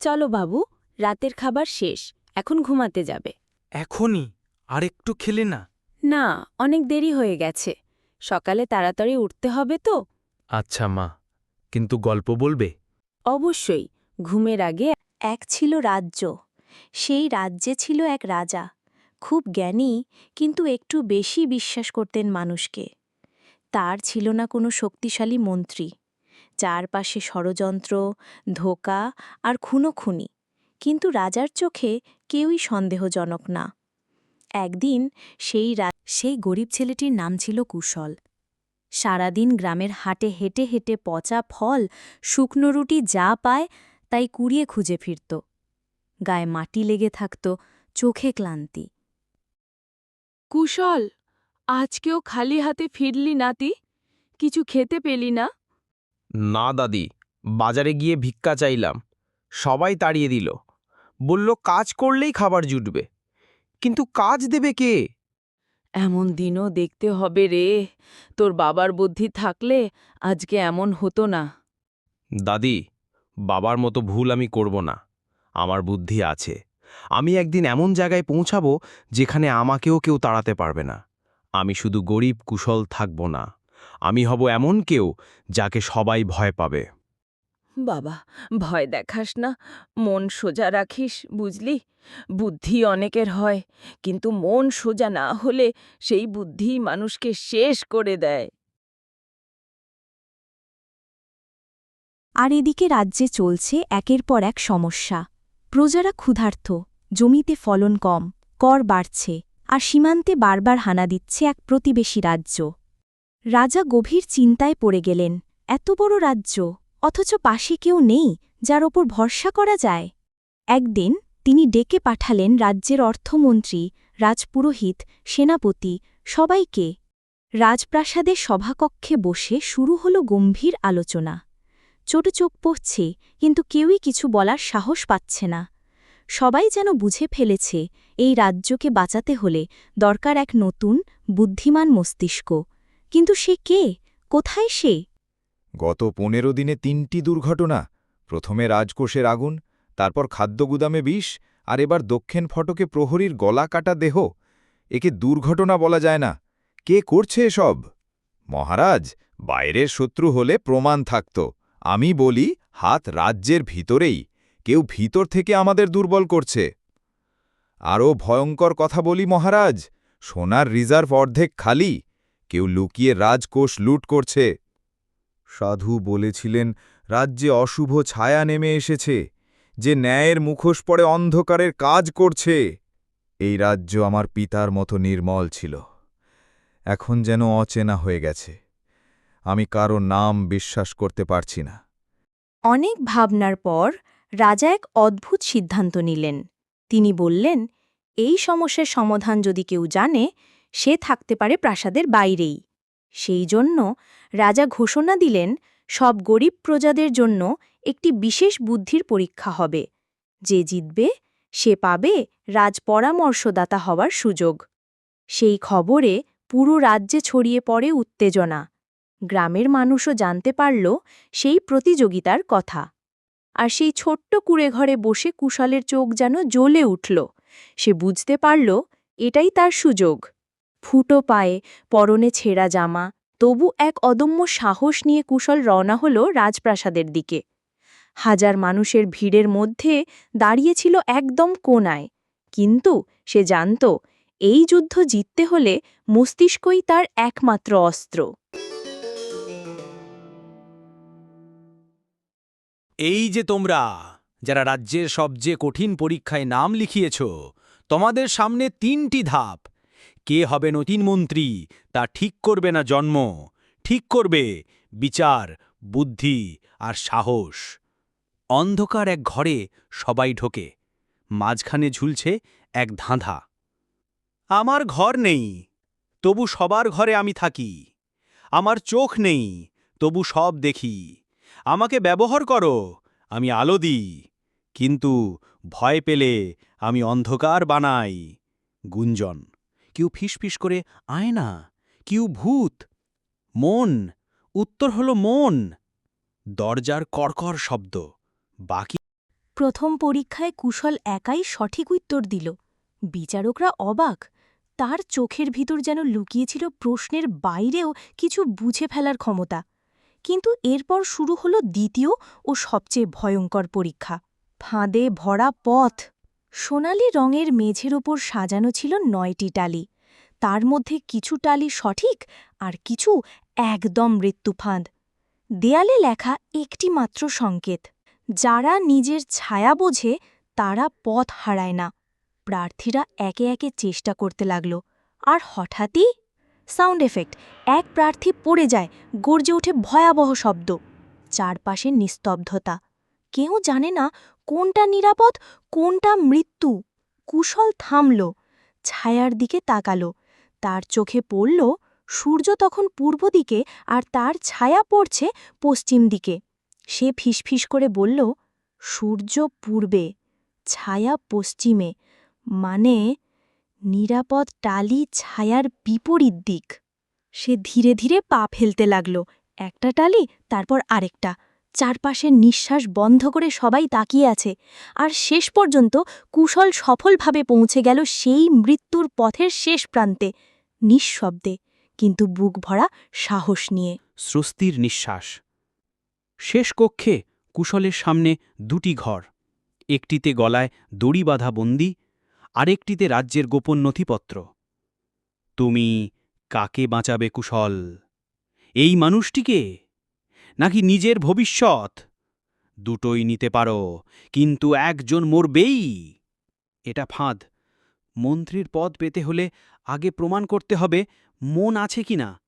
চলো বাবু রাতের খাবার শেষ এখন ঘুমাতে যাবে। এখনই? আর একটু খেলে না? না অনেক দেরি হয়ে গেছে। সকালে তাড়াতাড়ি উঠতে হবে তো। আচ্ছা মা। কিন্তু গল্প বলবে? অবশ্যই ঘুমের আগে এক ছিল রাজ্য। সেই রাজ্যে ছিল এক রাজা। খুব জ্ঞানী কিন্তু একটু বেশি বিশ্বাস করতেন মানুষকে। তার ছিল না কোনো শক্তিশালী মন্ত্রী। চারপাশে ষড়যন্ত্র, ধোকা আর খুনোখুনি। কিন্তু রাজার চোখে কেউই সন্দেহজনক না। একদিন সেই সেই গরিব ছেলেটির নাম ছিল কুশল। সারাদিন গ্রামের হাটে হেঁটে হেঁটে পচা ফল, শুকনো রুটি যা পায়, তাই কুড়িয়ে খুঁজে ফিরত। গায়ে মাটি লেগে থাকত, চোখে ক্লান্তি। কুশল, আজকেও খালি হাতে ফিরলি নাতি? কিছু খেতে পেলি না? না দাদি বাজারে গিয়ে ভিক্ষা চাইলাম। সবাই তাড়িয়ে দিল। বলল কাজ করলেই খাবার জুটবে। কিন্তু কাজ দেবে কে? এমন দিনও দেখতে হবে রে। তোর বাবার বুদ্ধি থাকলে আজকে এমন হতো না। দাদি বাবার মতো ভুল আমি করব না। আমার বুদ্ধি আছে। আমি একদিন এমন জায়গায় পৌঁছাবো যেখানে আমাকেও কেউ তাড়াতে পারবে না। আমি শুধু গরিব কুশল থাকব না। আমি হব এমন কেউ যাকে সবাই ভয় পাবে। বাবা ভয় দেখাস না। মন সোজা রাখিস বুঝলি? বুদ্ধি অনেকের হয় কিন্তু মন সোজা না হলে সেই বুদ্ধি মানুষকে শেষ করে দেয়। আর এদিকে রাজ্যে চলছে একের পর এক সমস্যা। প্রজারা ক্ষুধার্ত জমিতে ফলন কম কর বাড়ছে আর সীমান্তে বারবার হানা দিচ্ছে এক প্রতিবেশী রাজ্য। রাজা গভীর চিন্তায় পড়ে গেলেন, এত বড় রাজ্য, অথচ পাশে কেউ নেই যার ওপর ভরসা করা যায়? একদিন তিনি ডেকে পাঠালেন রাজ্যের অর্থমন্ত্রী, রাজপুরোহিত, সেনাপতি, সবাইকে। রাজপ্রাসাদের সভাকক্ষে বসে শুরু হল গম্ভীর আলোচনা। ছোট চোখ পড়ছে, কিন্তু কেউই কিছু বলার সাহস পাচ্ছে না। সবাই যেন বুঝে ফেলেছে, এই রাজ্যকে বাঁচাতে হলে দরকার এক নতুন, বুদ্ধিমান মস্তিষ্ক। কিন্তু সে কে? কোথায় সে? গত পনেরো দিনে তিনটি দুর্ঘটনা, প্রথমে রাজকোষের আগুন, তারপর খাদ্যগুদামে বিষ, আর এবার দক্ষিণ ফটকে প্রহরীর গলা কাটা দেহ। একে দুর্ঘটনা বলা যায় না। কে করছে এসব? মহারাজ, বাইরের শত্রু হলে প্রমাণ থাকত। আমি বলি, হাত রাজ্যের ভিতরেই। কেউ ভিতর থেকে আমাদের দুর্বল করছে। আরও ভয়ঙ্কর কথা বলি মহারাজ। সোনার রিজার্ভ অর্ধেক খালি। কেউ লুকিয়ে রাজকোষ লুট করছে। সাধু বলেছিলেন, রাজ্যে অশুভ ছায়া নেমে এসেছে, যে ন্যায়ের মুখোশ পড়ে অন্ধকারের কাজ করছে। এই রাজ্য আমার পিতার মতো নির্মল ছিল, এখন যেন অচেনা হয়ে গেছে। আমি কারও নাম বিশ্বাস করতে পারছি না। অনেক ভাবনার পর রাজা এক অদ্ভুত সিদ্ধান্ত নিলেন। তিনি বললেন, এই সমস্যার সমাধান যদি কেউ জানে সে থাকতে পারে প্রাসাদের বাইরেই। সেই জন্য রাজা ঘোষণা দিলেন, সব গরিব প্রজাদের জন্য একটি বিশেষ বুদ্ধির পরীক্ষা হবে। যে জিতবে, সে পাবে রাজ পরামর্শদাতা হওয়ার সুযোগ। সেই খবরে পুরো রাজ্যে ছড়িয়ে পড়ে উত্তেজনা। গ্রামের মানুষও জানতে পারল সেই প্রতিযোগিতার কথা। আর সেই ছোট্ট কুড়ে ঘরে বসে কুশলের চোখ যেন জ্বলে উঠল। সে বুঝতে পারল, এটাই তার সুযোগ। ফুটো পায়ে পরনে ছেঁড়া জামা, তবু এক অদম্য সাহস নিয়ে কুশল রওনা হল রাজপ্রাসাদের দিকে। হাজার মানুষের ভিড়ের মধ্যে দাঁড়িয়েছিল একদম কোনায়, কিন্তু সে জানত, এই যুদ্ধ জিততে হলে মস্তিষ্কই তার একমাত্র অস্ত্র। এই যে তোমরা, যারা রাজ্যের সবচেয়ে কঠিন পরীক্ষায় নাম লিখিয়েছ, তোমাদের সামনে তিনটি ধাপ। কে হবে নতুন মন্ত্রী, তা ঠিক করবে না জন্ম। ঠিক করবে বিচার, বুদ্ধি আর সাহস। অন্ধকার এক ঘরে সবাই ঢোকে। মাঝখানে ঝুলছে এক ধাঁধা। আমার ঘর নেই, তবু সবার ঘরে আমি থাকি। আমার চোখ নেই, তবু সব দেখি। আমাকে ব্যবহার করো, আমি আলো দিই। কিন্তু ভয় পেলে আমি অন্ধকার বানাই গুঞ্জন। কেউ ফিসফিস করে আয় না কেউ ভূত, মন, উত্তর হলো মন, দরজার কড়কড় শব্দ, বাকি প্রথম পরীক্ষায় কুশল একাই সঠিক উত্তর দিল। বিচারকরা অবাক, তার চোখের ভিতর যেন লুকিয়েছিল প্রশ্নের বাইরেও কিছু বুঝে ফেলার ক্ষমতা। কিন্তু এরপর শুরু হল দ্বিতীয় ও সবচেয়ে ভয়ঙ্কর পরীক্ষা, ফাঁদে ভরা পথ। সোনালি রঙের মেঝের ওপর সাজানো ছিল নয়টি টালি। তার মধ্যে কিছু টালি সঠিক আর কিছু একদম মৃত্যুফাঁদ। দেয়ালে লেখা একটি মাত্র সংকেত। যারা নিজের ছায়া বোঝে, তারা পথ হারায় না। প্রার্থীরা একে একে চেষ্টা করতে লাগল। আর হঠাৎই সাউন্ড এফেক্ট। এক প্রার্থী পড়ে যায়, গর্জে ওঠে ভয়াবহ শব্দ। চারপাশে নিস্তব্ধতা। কেউ জানে না কোনটা নিরাপদ, কোনটা মৃত্যু। কুশল থামল, ছায়ার দিকে তাকালো। তার চোখে পড়ল, সূর্য তখন পূর্ব দিকে আর তার ছায়া পড়ছে পশ্চিম দিকে। সে ফিসফিস করে বলল, সূর্য পূর্বে, ছায়া পশ্চিমে। মানে নিরাপদ টালি ছায়ার বিপরীত দিক। সে ধীরে ধীরে পা ফেলতে লাগল, একটা টালি, তারপর আরেকটা। চারপাশের নিঃশ্বাস বন্ধ করে সবাই তাকিয়ে আছে, আর শেষ পর্যন্ত কুশল সফলভাবে পৌঁছে গেল সেই মৃত্যুর পথের শেষ প্রান্তে, নিঃশব্দে, কিন্তু বুক ভরা সাহস নিয়ে। স্বস্তির নিঃশ্বাস। শেষ কক্ষে কুশলের সামনে দুটি ঘর, একটিতে গলায় দড়ি বাঁধা বন্দি, আরেকটিতে রাজ্যের গোপন নথিপত্র। তুমি কাকে বাঁচাবে কুশল? এই মানুষটিকে নাকি নিজের ভবিষ্যৎ? দুটোই নিতে পারো, কিন্তু একজন মরবেই। এটা ফাঁদ। মন্ত্রীর পদ পেতে হলে আগে প্রমাণ করতে হবে মন আছে কিনা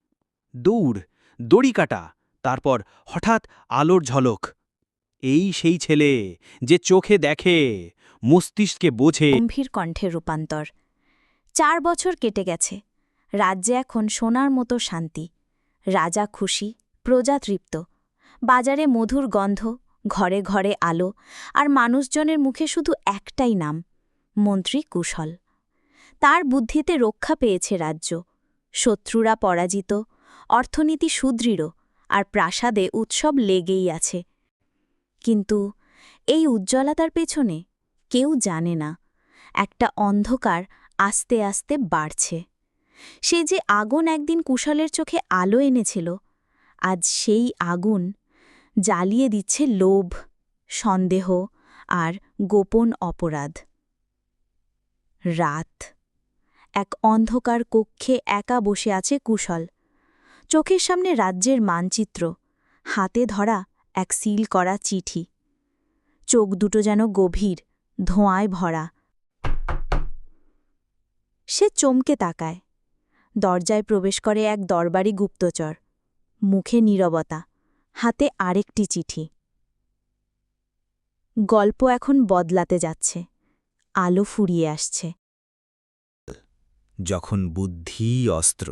দৌড়, দড়ি কাটা, তারপর হঠাৎ আলোর ঝলক। এই সেই ছেলে যে চোখে দেখে, মস্তিষ্কে বোঝে। গম্ভীর কণ্ঠের রূপান্তর। চার বছর কেটে গেছে। রাজ্যে এখন সোনার মতো শান্তি। রাজা খুশি, প্রজা তৃপ্ত। বাজারে মধুর গন্ধ, ঘরে ঘরে আলো, আর মানুষজনের মুখে শুধু একটাই নাম, মন্ত্রী কুশল। তার বুদ্ধিতে রক্ষা পেয়েছে রাজ্য। শত্রুরা পরাজিত, অর্থনীতি সুদৃঢ়, আর প্রাসাদে উৎসব লেগেই আছে। কিন্তু এই উজ্জ্বলতার পেছনে কেউ জানে না, একটা অন্ধকার আস্তে আস্তে বাড়ছে। সে যে আগুন একদিন কুশলের চোখে আলো এনেছিল, আজ সেই আগুন জ্বালিয়ে দিচ্ছে লোভ, সন্দেহ আর গোপন অপরাধ। রাত। এক অন্ধকার কক্ষে একা বসে আছে কুশল। চোখের সামনে রাজ্যের মানচিত্র, হাতে ধরা এক সিল করা চিঠি। চোখ দুটো যেন গভীর, ধোঁয়ায় ভরা। সে চমকে তাকায়। দরজায় প্রবেশ করে এক দরবারি গুপ্তচর। মুখে নীরবতা। হাতে আরেকটি চিঠি। গল্প এখন বদলাতে যাচ্ছে, আলো ফুরিয়ে আসছে। যখন বুদ্ধি অস্ত্র,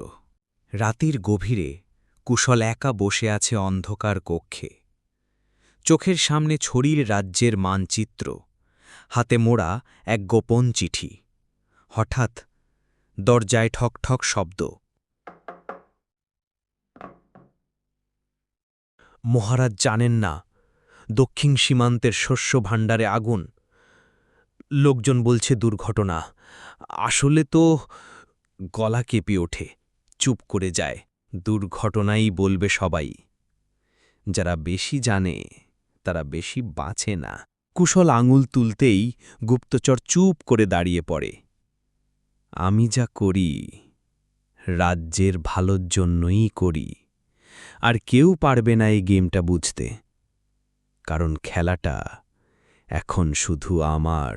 রাতের গভীরে কুশল একা বসে আছে অন্ধকার কক্ষে। চোখের সামনে ছড়ির রাজ্যের মানচিত্র, হাতে মোড়া এক গোপন চিঠি। হঠাৎ দরজায় ঠক ঠক শব্দ। মহারাজ জানেন না। দক্ষিণ সীমান্তের শস্য ভাণ্ডারে আগুন। লোকজন বলছে দুর্ঘটনা। আসলে তো গলা কেঁপে ওঠে। চুপ করে যায়। দুর্ঘটনাই বলবে সবাই। যারা বেশি জানে, তারা বেশি বাঁচে না। কুশল আঙুল তুলতেই গুপ্তচর চুপ করে দাঁড়িয়ে পড়ে। আমি যা করি, রাজ্যের ভালোর জন্যই করি। আর কেউ পারবে না এই গেমটা বুঝতে। কারণ খেলাটা এখন শুধু আমার।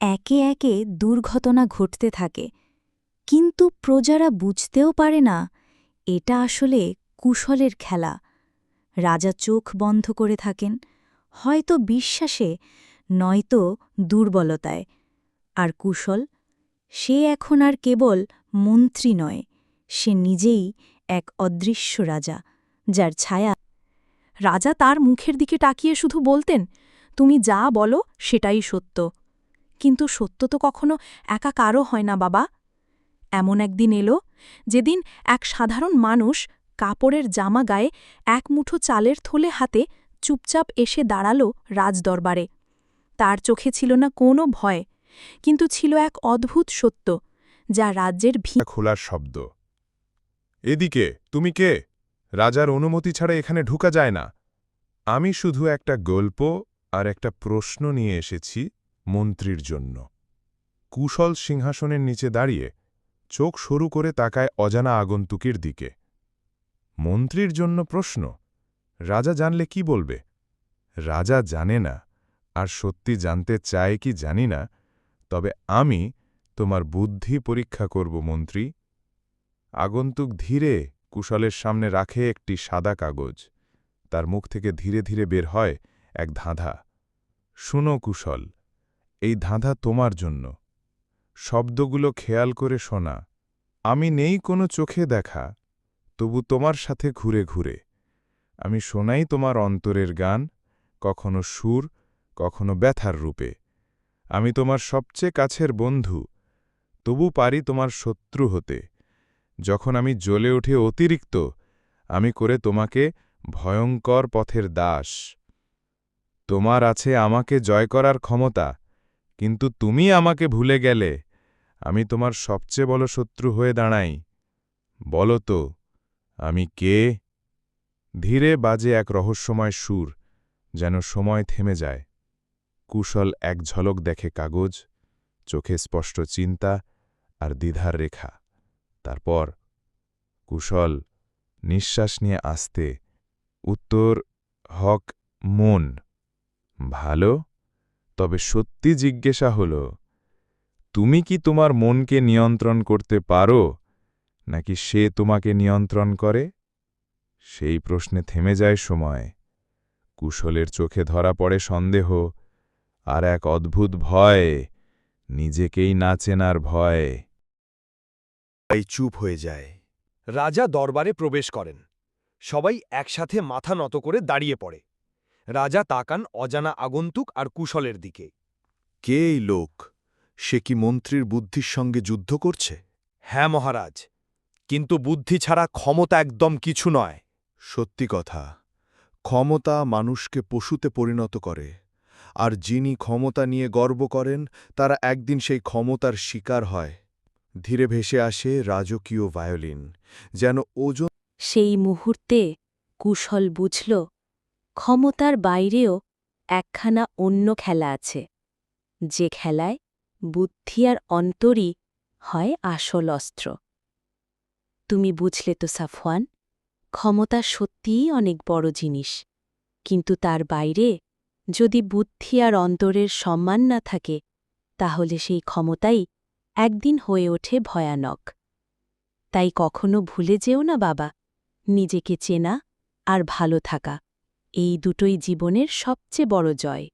একে একে দুর্ঘটনা ঘটতে থাকে, কিন্তু প্রজারা বুঝতেও পারে না, এটা আসলে কুশলের খেলা। রাজা চোখ বন্ধ করে থাকেন, হয়তো বিশ্বাসে, নয়তো দুর্বলতায়। আর কুশল, সে এখন আর কেবল মন্ত্রী নয়। সে নিজেই এক অদৃশ্য রাজা, যার ছায়া। রাজা তার মুখের দিকে তাকিয়ে শুধু বলতেন, তুমি যা বলো সেটাই সত্য। কিন্তু সত্য তো কখনো একা কারও হয় না, বাবা। এমন একদিন এলো যেদিন এক সাধারণ মানুষ কাপড়ের জামা গায়ে এক মুঠো চালের থলে হাতে চুপচাপ এসে দাঁড়াল রাজদরবারে। তার চোখে ছিল না কোনো ভয়, কিন্তু ছিল এক অদ্ভুত সত্য, যা রাজ্যের ভি খোলার শব্দ। এদিকে, তুমি কে? রাজার অনুমতি ছাড়া এখানে ঢুকা যায় না। আমি শুধু একটা গল্প আর একটা প্রশ্ন নিয়ে এসেছি মন্ত্রীর জন্য। কুশল সিংহাসনের নিচে দাঁড়িয়ে চোখ সরু করে তাকায় অজানা আগন্তুকের দিকে। মন্ত্রীর জন্য প্রশ্ন, রাজা জানলে কি বলবে? রাজা জানে না, আর সত্যি জানতে চায় কি জানি না, তবে আমি তোমার বুদ্ধি পরীক্ষা করব মন্ত্রী। আগন্তুক ধীরে কুশলের সামনে রাখে একটি সাদা কাগজ। তার মুখ থেকে ধীরে ধীরে বের হয় এক ধাঁধা। শুনো কুশল, এই ধাঁধা তোমার জন্য। শব্দগুলো খেয়াল করে শোনা। আমি নেই কোনো চোখে দেখা। তবু তোমার সাথে ঘুরে ঘুরে। আমি শোনাই তোমার অন্তরের গান, কখনো সুর, কখনো ব্যথার রূপে। আমি তোমার সবচেয়ে কাছের বন্ধু, তবু পারি তোমার শত্রু হতে। যখন আমি জ্বলে উঠে অতিরিক্ত, আমি করে তোমাকে ভয়ঙ্কর পথের দাস। তোমার আছে আমাকে জয় করার ক্ষমতা, কিন্তু তুমি আমাকে ভুলে গেলে, আমি তোমার সবচেয়ে বড় শত্রু হয়ে দাঁড়াই। বলো তো, আমি কে? ধীরে বাজে এক রহস্যময় সুর যেন সময় থেমে যায়। কুশল এক ঝলক দেখে কাগজ, চোখে স্পষ্ট চিন্তা আর দ্বিধার রেখা। তারপর কুশল নিঃশ্বাস নিয়ে আসতে, উত্তর, হক, মন। ভালো? তবে সত্যি জিজ্ঞাসা হল, তুমি কি তোমার মনকে নিয়ন্ত্রণ করতে পারো, নাকি সে তোমাকে নিয়ন্ত্রণ করে? সেই প্রশ্নে থেমে যায় সময়। কুশলের চোখে ধরা পড়ে সন্দেহ আর এক অদ্ভুত ভয়, নিজেকেই না চেনার ভয়। তাই চুপ হয়ে যায়। রাজা দরবারে প্রবেশ করেন। সবাই একসাথে মাথা নত করে দাঁড়িয়ে পড়ে। রাজা তাকান অজানা আগন্তুক আর কুশলের দিকে। কে এই লোক? সে কি মন্ত্রীর বুদ্ধির সঙ্গে যুদ্ধ করছে? হ্যাঁ মহারাজ কিন্তু বুদ্ধি ছাড়া ক্ষমতা একদম কিছু নয়। সত্যি কথা ক্ষমতা মানুষকে পশুতে পরিণত করে। আর যিনি ক্ষমতা নিয়ে গর্ব করেন তারা একদিন সেই ক্ষমতার শিকার হয়। ধীরে ভেসে আসে রাজকীয় ভায়োলিন, যেন ওজন সেই মুহূর্তে কুশল বুঝল, ক্ষমতার বাইরেও একখানা অন্য খেলা আছে, যে খেলায় বুদ্ধি আর অন্তরই হয় আসল অস্ত্র। তুমি বুঝলে তো, সাফওয়ান, ক্ষমতা সত্যিই অনেক বড় জিনিস, কিন্তু তার বাইরে যদি বুদ্ধি আর অন্তরের সম্মান না থাকে, তাহলে সেই ক্ষমতাই একদিন হয়ে ওঠে ভয়ানক। তাই কখনো ভুলে যেও না বাবা, নিজেকে চেনা আর ভালো থাকা, এই দুটোই জীবনের সবচেয়ে বড় জয়।